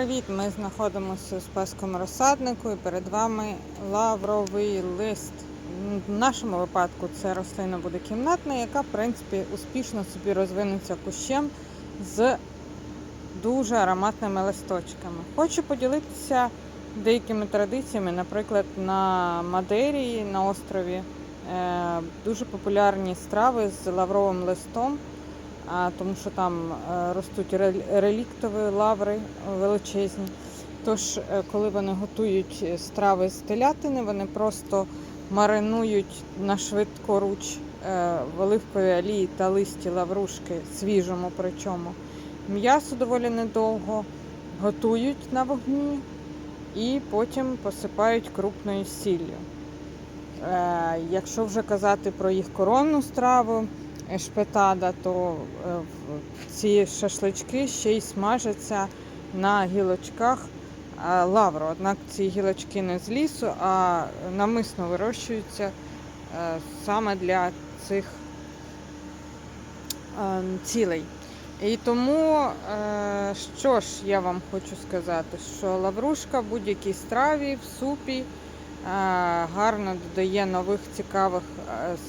привіт! Ми знаходимося у спаському розсаднику і перед вами лавровий лист. В нашому випадку це рослина буде кімнатна, яка в принципі успішно собі розвинеться кущем з дуже ароматними листочками. Хочу поділитися деякими традиціями, наприклад, на Мадері на острові е, дуже популярні страви з лавровим листом тому що там е, ростуть реліктові лаври величезні. Тож, е, коли вони готують страви з телятини, вони просто маринують на швидкоруч е, в оливковій олії та листі лаврушки, свіжому причому. М'ясо доволі недовго готують на вогні і потім посипають крупною сіллю. Якщо вже казати про їх коронну страву, шпетада, то е, ці шашлички ще й смажаться на гілочках е, лавру. Однак ці гілочки не з лісу, а намисно вирощуються е, саме для цих цілей. І тому, що ж я вам хочу сказати, що лаврушка в будь-якій страві, в супі гарно додає нових цікавих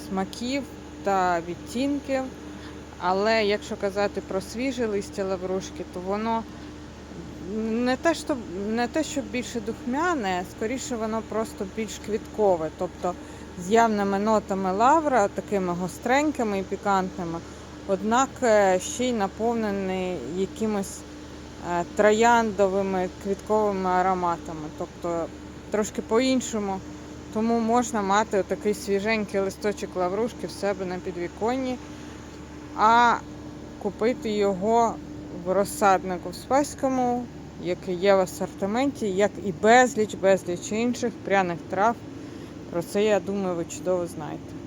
смаків та відтінків. Але якщо казати про свіже листя лаврушки, то воно не те, що, не те, що більше духмяне, скоріше воно просто більш квіткове, тобто з явними нотами лавра, такими гостренькими і пікантними, однак е, ще й наповнений якимось е, трояндовими квітковими ароматами, тобто трошки по-іншому. Тому можна мати такий свіженький листочок лаврушки в себе на підвіконні, а купити його в розсаднику в Спаському, який є в асортименті, як і безліч, безліч інших пряних трав. Про це, я думаю, ви чудово знаєте.